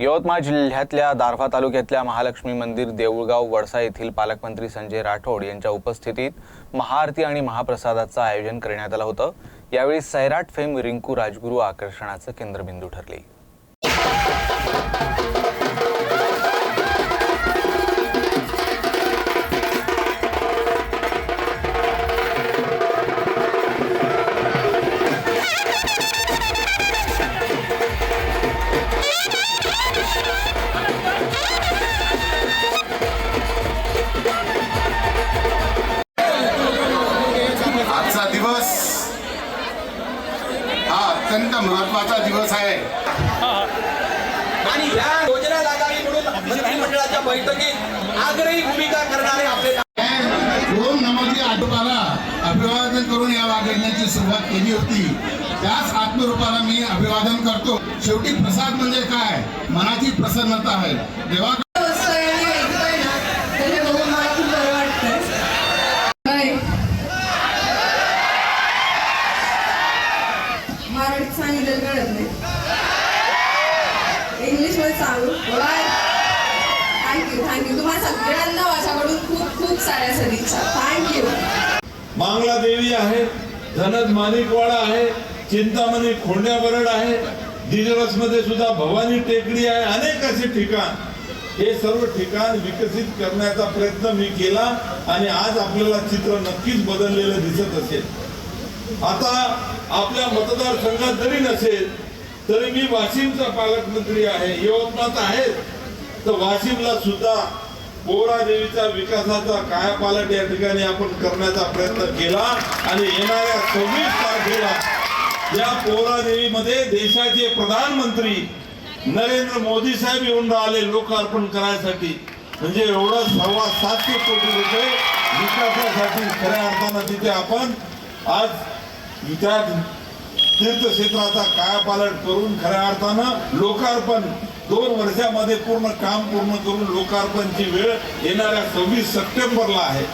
यवतमाळ जिल्ह्यातल्या दारव्हा तालुक्यातल्या महालक्ष्मी मंदिर देऊळगाव वडसा येथील पालकमंत्री संजय राठोड यांच्या उपस्थितीत महाआरती आणि महाप्रसादाचं आयोजन करण्यात आलं होतं. यावेळी सैराट फेम रिंकू राजगुरू आकर्षणाचं केंद्रबिंदू ठरले. अत्यंत महत्त्वाचा दिवस आहे. आणि या योजना लागावी म्हणून मंत्रिमंडळाच्या बैठकीत आग्रही भूमिका करणारे आपले दोन नमोजी आटोबाला अभिवादन करून या वागण्याची सुरुवात केली होती. त्याच आत्मरूपाला मी अभिवादन करतो. शेवटी प्रसाद म्हणजे काय? मनाची प्रसन्नता आहे. देवा बसतोय आणि ऐकतोय ना, तर हे बघून मला खूप बरं वाटतंय. काय? मराठीत सांगितलं कळत नाही इंग्लिशमध्ये सांगू थँक्यू तुम्हाला सगळ्यांना माझ्याकडून खूप खूप साऱ्या सदिच्छा. थँक्यू मांगला देवी आहे धनद माणिकवाडा आहे चिंतामणी खोंड्या बरड आहे दिग्रसमध्ये सुद्धा भवानी टेकडी आहे अनेक असे ठिकाण. हे सर्व ठिकाण विकसित करण्याचा प्रयत्न मी केला आणि आज आपल्याला चित्र नक्कीच बदललेलं दिसत असेल. आता आपल्या मतदारसंघात जरी नसेल तरी मी वाशिमचा पालकमंत्री आहे यवतमाळ आहे. तर वाशिमला सुद्धा पोरा देवीचा विकासाचा कायापालट या ठिकाणी आपण करण्याचा प्रयत्न केला आणि येणाऱ्या सव्वीस तारखेला या पोहरा देवीमध्ये देशाचे प्रधानमंत्री नरेंद्र मोदी साहेब येऊन राहिले लोकार्पण करायसाठी. म्हणजे एवढं सव्वा सातशे कोटी रुपये विकासासाठी खऱ्या अर्थानं तिथे आपण आज त्या तीर्थक्षेत्राचा कायापालट करून खऱ्या अर्थानं लोकार्पण दोन वर्षामध्ये पूर्ण काम पूर्ण करून लोकार्पणची वेळ येणाऱ्या सव्वीस सप्टेंबरला आहे.